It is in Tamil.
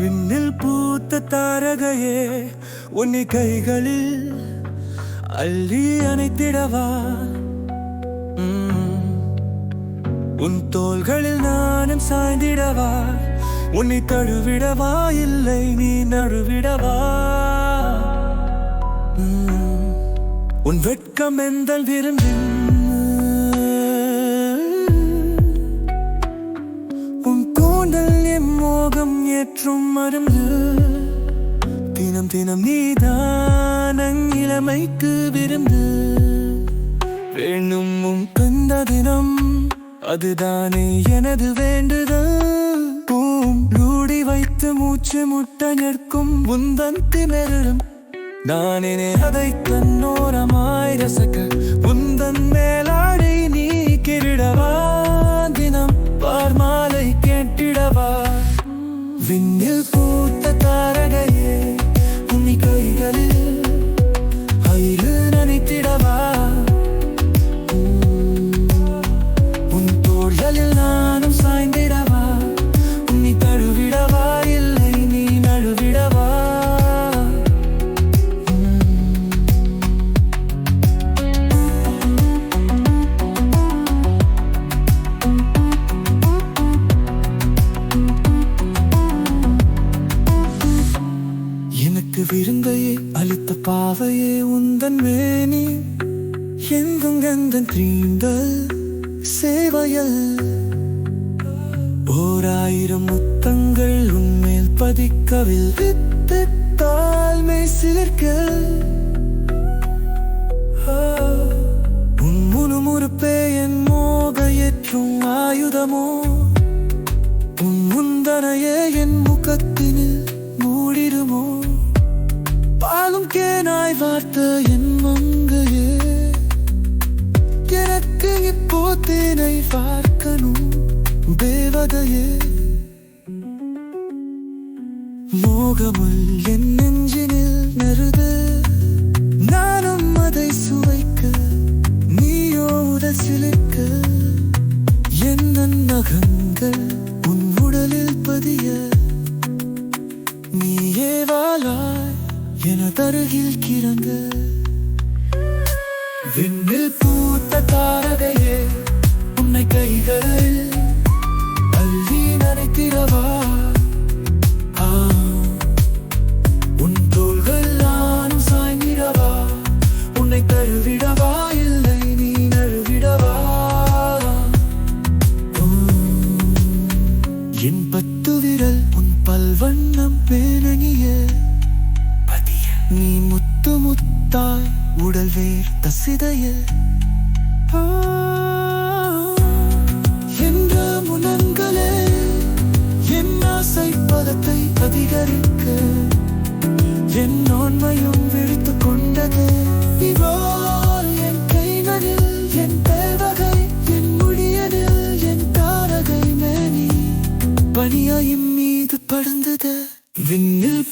விண்ணில் பூத்த தாரகையே உன்னை கைகளில் அள்ளி அணைத்திடவா? உன் தோள்களில் நானும் சாய்ந்திடவா? உன்னை தழுவிடவா? இல்லை நீ நழுவிடவா? உன் வெட்கம் எந்தல் விரும்பி உன் கூந்தல் யோகம் ஏற்றும் மருந்து தினம் தினம் நீதான் இளமைக்கு விருந்து வேணும் உன் கந்த தினம் அதுதானே எனது வேண்டுதல் பூம் லூடி வைத்து மூச்சு முட்ட நிற்கும் உந்தன் திணறும் நானே அதை கண்ணோரமாய் ரசக்க விண்ணில் பூத்த தாரகையே உன்னி கைகளில் எனக்கு விருந்தையே அளித்த பாவையே உந்தன் மேனி. எங்கும் எந்தன் தீண்டல் சேவையல். ஓராயிரம் முத்தங்கள் உன்மேல் பதிக்கவில் தாழ்மை சிலிர்க்க ஆ, உன் முணுமுறுப்பே என் மோக ஏற்றும் ஆயுதமோ? உன் முந்தனையே என் முகத்தினில் மூடிடுமோ? பாலும் கேனாய் வார்த்த என் மங்கையே. எனக்கு இப்போ தேனை பார்க்கணும் தேவதையே. மோகமுள் என் நெஞ்சினில் நெருது நானும் அதை சுவைக்க நீயோ உதசிலிக்க என்ன நகங்கள் உன் உடலில் பதிய நீயே வாழாய். என தருகில் கிறங்க விண்ணில் பூ சிதைய. என்ற முனங்களே என் ஆசை பதத்தை அதிகரிக்க. என் நோன்மையும் விழித்து கொண்டது. இதோ என் கைகளில் என் தேவகை என் முடியதில் என் தாரகை மேனி. மீது படுந்தது விண்ணில்